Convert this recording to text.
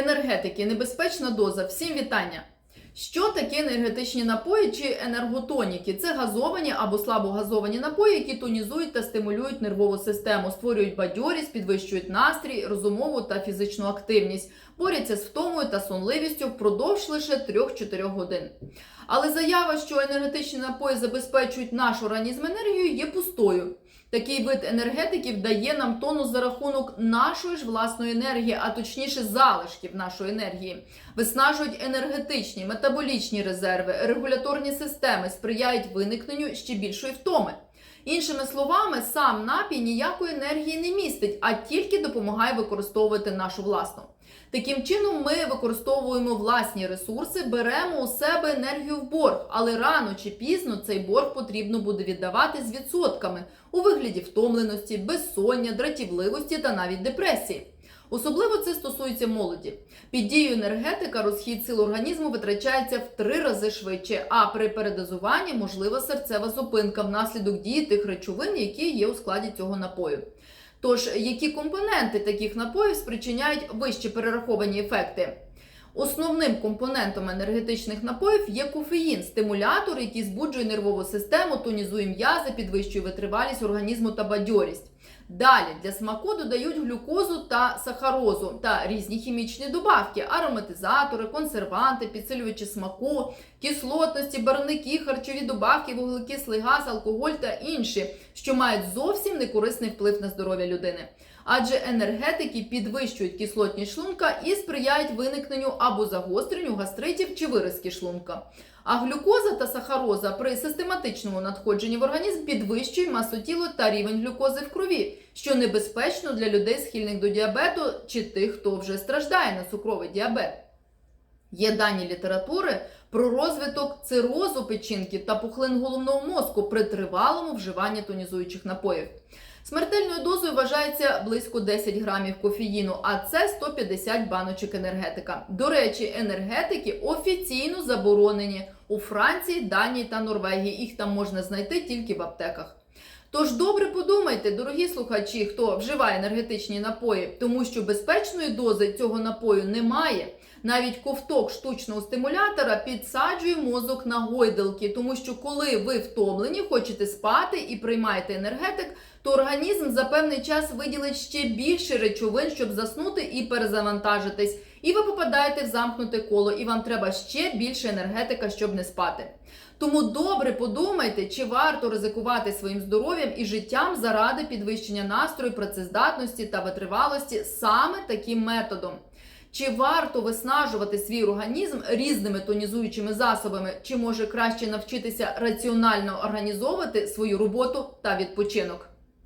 Енергетики, небезпечна доза. Всім вітання. Що таке енергетичні напої чи енерготоніки? Це газовані або слабогазовані напої, які тонізують та стимулюють нервову систему, створюють бадьорість, підвищують настрій, розумову та фізичну активність, борються з втомою та сонливістю впродовж лише 3-4 годин. Але заява, що енергетичні напої забезпечують наш організм енергією, є пустою. Такий вид енергетиків дає нам тонус за рахунок нашої ж власної енергії, а точніше залишків нашої енергії, виснажують енергетичні, метаболічні резерви, регуляторні системи, сприяють виникненню ще більшої втоми. Іншими словами, сам напій ніякої енергії не містить, а тільки допомагає використовувати нашу власну. Таким чином, ми використовуємо власні ресурси, беремо у себе енергію в борг, але рано чи пізно цей борг потрібно буде віддавати з відсотками у вигляді втомленості, безсоння, дратівливості та навіть депресії. Особливо це стосується молоді. Під дією енергетика розхід сил організму витрачається в три рази швидше, а при передозуванні можлива серцева зупинка внаслідок дії тих речовин, які є у складі цього напою. Тож, які компоненти таких напоїв спричиняють вищі перераховані ефекти? Основним компонентом енергетичних напоїв є кофеїн, стимулятор, який збуджує нервову систему, тонізує м'язи, підвищує витривалість організму та бадьорість. Далі для смаку додають глюкозу та сахарозу та різні хімічні добавки, ароматизатори, консерванти, підсилювачі смаку, кислотності, барвники, харчові добавки, вуглекислий газ, алкоголь та інші, що мають зовсім некорисний вплив на здоров'я людини. Адже енергетики підвищують кислотність шлунка і сприяють виникненню або загостренню гастритів чи виразки шлунка. А глюкоза та сахароза при систематичному надходженні в організм підвищують масу тіла та рівень глюкози в крові, що небезпечно для людей, схильних до діабету чи тих, хто вже страждає на цукровий діабет. Є дані літератури про розвиток цирозу печінки та пухлин головного мозку при тривалому вживанні тонізуючих напоїв. Смертельною дозою вважається близько 10 грамів кофеїну, а це 150 баночок енергетика. До речі, енергетики офіційно заборонені у Франції, Данії та Норвегії. Їх там можна знайти тільки в аптеках. Тож добре подумайте, дорогі слухачі, хто вживає енергетичні напої, тому що безпечної дози цього напою немає. Навіть ковток штучного стимулятора підсаджує мозок на гойдалки, тому що коли ви втомлені, хочете спати і приймаєте енергетик, то організм за певний час виділить ще більше речовин, щоб заснути і перезавантажитись. І ви попадаєте в замкнуте коло, і вам треба ще більше енергетика, щоб не спати. Тому добре подумайте, чи варто ризикувати своїм здоров'ям і життям заради підвищення настрою, працездатності та витривалості саме таким методом. Чи варто виснажувати свій організм різними тонізуючими засобами, чи може краще навчитися раціонально організовувати свою роботу та відпочинок?